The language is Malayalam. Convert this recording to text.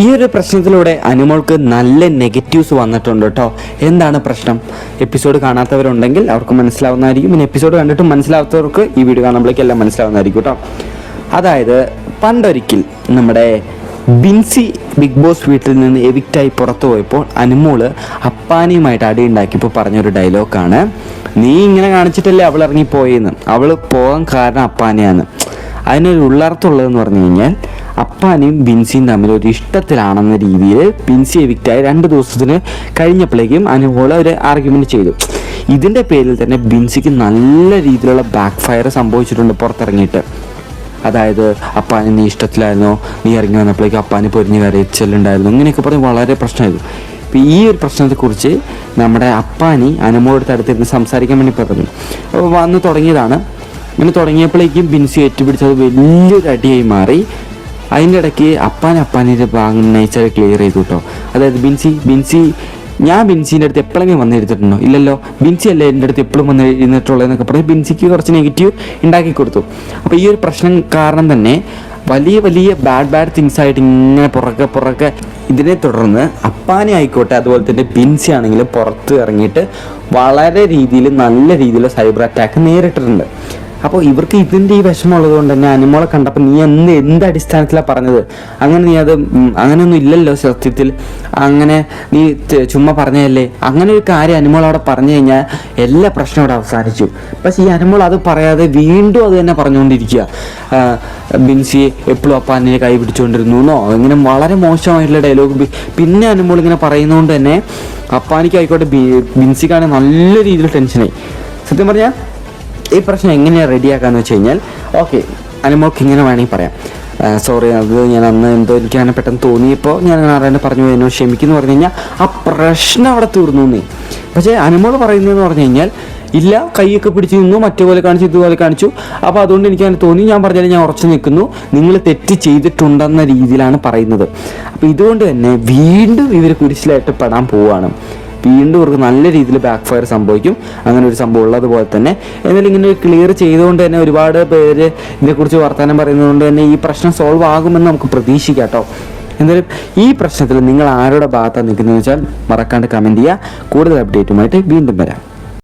ഈ ഒരു പ്രശ്നത്തിലൂടെ അനുമോൾക്ക് നല്ല നെഗറ്റീവ്സ് വന്നിട്ടുണ്ട് കേട്ടോ. എന്താണ് പ്രശ്നം? എപ്പിസോഡ് കാണാത്തവരുണ്ടെങ്കിൽ അവർക്ക് മനസ്സിലാവുന്നതായിരിക്കും. പിന്നെ എപ്പിസോഡ് കണ്ടിട്ട് മനസ്സിലാവാത്തവർക്ക് ഈ വീഡിയോ കാണുമ്പോഴേക്കും എല്ലാം മനസ്സിലാവുന്നതായിരിക്കും കേട്ടോ. അതായത് പണ്ടൊരിക്കൽ നമ്മുടെ ബിൻസി ബിഗ് ബോസ് വീട്ടിൽ നിന്ന് എവിക്റ്റായി പുറത്തു പോയപ്പോൾ അനുമോൾ അപ്പാനിയുമായിട്ട് അടി ഉണ്ടാക്കിയപ്പോൾ പറഞ്ഞൊരു ഡയലോഗാണ് നീ ഇങ്ങനെ കാണിച്ചിട്ടല്ലേ അവൾ ഇറങ്ങിപ്പോയെന്ന്. അവൾ പോകാൻ കാരണം അപ്പാനിയാണ്. അതിനൊരു ഉള്ളർത്ഥമുള്ളതെന്ന് പറഞ്ഞു കഴിഞ്ഞാൽ അപ്പാനും ബിൻസിയും തമ്മിൽ ഒരു ഇഷ്ടത്തിലാണെന്ന രീതിയിൽ ബിൻസി എവിക്റ്റായി രണ്ട് ദിവസത്തിന് കഴിഞ്ഞപ്പോഴേക്കും അനുമോൾ ഒരു ആർഗ്യുമെന്റ് ചെയ്തു. ഇതിന്റെ പേരിൽ തന്നെ ബിൻസിക്ക് നല്ല രീതിയിലുള്ള ബാക്ക് ഫയർ സംഭവിച്ചിട്ടുണ്ട് പുറത്തിറങ്ങിയിട്ട്. അതായത് അപ്പാന് നീ ഇഷ്ടത്തിലായിരുന്നോ? നീ ഇറങ്ങി വന്നപ്പോഴേക്കും അപ്പാന് പൊരിഞ്ഞ് കരയിച്ചലുണ്ടായിരുന്നു ഇങ്ങനെയൊക്കെ പറഞ്ഞ് വളരെ പ്രശ്നമായിരുന്നു. അപ്പോൾ ഈ ഒരു പ്രശ്നത്തെക്കുറിച്ച് നമ്മുടെ അപ്പാനി അനുമോടുത്ത് അടുത്തിരുന്ന് സംസാരിക്കാൻ വേണ്ടി പറഞ്ഞു. അപ്പോൾ വന്ന് തുടങ്ങിയതാണ്. ഇങ്ങനെ തുടങ്ങിയപ്പോഴേക്കും ബിൻസി ഏറ്റുപിടിച്ചത് വലിയൊരു അടിയായി മാറി. അതിന്റെ ഇടയ്ക്ക് അപ്പാൻ അപ്പാനിന്റെ ഭാഗം നൈസായി ക്ലിയർ ചെയ്തു കേട്ടോ അതായത് ബിൻസി ബിൻസി ഞാൻ ബിൻസിന്റെ അടുത്ത് എപ്പോഴെങ്കിലും വന്നിരുന്നിട്ടുണ്ടോ? ഇല്ലല്ലോ. ബിൻസി അല്ലേ എന്റെ അടുത്ത് എപ്പോഴും വന്ന് ഇരുന്നിട്ടുള്ളതെന്നൊക്കെ പറഞ്ഞ് ബിൻസിക്ക് കുറച്ച് നെഗറ്റീവ് ഉണ്ടാക്കി കൊടുത്തു. അപ്പോൾ ഈ ഒരു പ്രശ്നം കാരണം തന്നെ വലിയ വലിയ ബാഡ് ബാഡ് തിങ്സ് ആയിട്ട് ഇങ്ങനെ പുറകെ പുറകെ ഇതിനെ തുടർന്ന് അപ്പാനെ ആയിക്കോട്ടെ അതുപോലെ തന്നെ ബിൻസി ആണെങ്കിലും പുറത്ത് ഇറങ്ങിയിട്ട് വളരെ രീതിയിൽ നല്ല രീതിയിൽ സൈബർ അറ്റാക്ക് നേരിട്ടിട്ടുണ്ട്. അപ്പോൾ ഇവർക്ക് ഇതിന്റെ ഈ വിഷമമുള്ളത് കൊണ്ട് തന്നെ അനുമോളെ കണ്ടപ്പോൾ നീ എന്ത് എന്ത് അടിസ്ഥാനത്തിലാണ് പറഞ്ഞത്? അങ്ങനെ നീ അത് അങ്ങനെയൊന്നും ഇല്ലല്ലോ സത്യത്തിൽ. അങ്ങനെ നീ ചുമ്മാ പറഞ്ഞതല്ലേ? അങ്ങനെ ഒരു കാര്യം അനുമോൾ അവിടെ പറഞ്ഞു കഴിഞ്ഞാൽ എല്ലാ പ്രശ്നവും അവിടെ അവസാനിച്ചു. പക്ഷേ ഈ അനുമോൾ അത് പറയാതെ വീണ്ടും അത് തന്നെ പറഞ്ഞുകൊണ്ടിരിക്കുക. ബിൻസി എപ്പോഴും അപ്പാനെ കൈ പിടിച്ചുകൊണ്ടിരുന്നു എന്നോ? ഇങ്ങനെ വളരെ മോശമായിട്ടുള്ള ഡയലോഗ്. പിന്നെ അനുമോൾ ഇങ്ങനെ പറയുന്നതുകൊണ്ട് തന്നെ അപ്പാനിക്കായിക്കോട്ടെ ബിൻസിക്കാണെങ്കിൽ നല്ല രീതിയിൽ ടെൻഷനായി. സത്യം പറഞ്ഞാൽ ഈ പ്രശ്നം എങ്ങനെയാണ് റെഡിയാക്കാന്ന് വെച്ച് കഴിഞ്ഞാൽ ഓക്കെ അനുമോക്ക് ഇങ്ങനെ വേണമെങ്കിൽ പറയാം. സോറി അത് ഞാൻ അന്ന് എന്തോ എനിക്ക് അങ്ങനെ പെട്ടെന്ന് തോന്നിയപ്പോൾ ഞാൻ നാരായണ പറഞ്ഞു എന്നോട് ക്ഷമിക്കുന്നു പറഞ്ഞു കഴിഞ്ഞാൽ ആ പ്രശ്നം അവിടെ തീർന്നു നീ പക്ഷേ അനുമോൾ പറയുന്നതെന്ന് പറഞ്ഞു കഴിഞ്ഞാൽ ഇല്ല കൈയൊക്കെ പിടിച്ച് നിന്നു മറ്റേ പോലെ കാണിച്ചു ഇതുപോലെ കാണിച്ചു. അപ്പോൾ അതുകൊണ്ട് എനിക്ക് അങ്ങനെ തോന്നി ഞാൻ പറഞ്ഞാൽ ഞാൻ ഉറച്ചു നിൽക്കുന്നു. നിങ്ങൾ തെറ്റ് ചെയ്തിട്ടുണ്ടെന്ന രീതിയിലാണ് പറയുന്നത്. അപ്പോൾ ഇതുകൊണ്ട് തന്നെ വീണ്ടും ഇവർ കുരിശിലായിട്ട് പെടാൻ പോവുകയാണ് വീണ്ടും ഇവർക്ക് നല്ല രീതിയിൽ ബാക്ക് ഫയർ സംഭവിക്കും. അങ്ങനെ ഒരു സംഭവം ഉള്ളതുപോലെ തന്നെ. എന്നാലും ഇങ്ങനെ ക്ലിയർ ചെയ്തുകൊണ്ട് തന്നെ ഒരുപാട് പേര് ഇതിനെക്കുറിച്ച് വർത്തമാനം പറയുന്നതുകൊണ്ട് തന്നെ ഈ പ്രശ്നം സോൾവ് ആകുമെന്ന് നമുക്ക് പ്രതീക്ഷിക്കാം കേട്ടോ. എന്തായാലും ഈ പ്രശ്നത്തിൽ നിങ്ങൾ ആരുടെ ഭാഗത്താണ് നിൽക്കുന്നതെന്ന് വെച്ചാൽ മറക്കാണ്ട് കമന്റ് ചെയ്യുക. കൂടുതൽ അപ്ഡേറ്റുമായിട്ട് വീണ്ടും വരാം.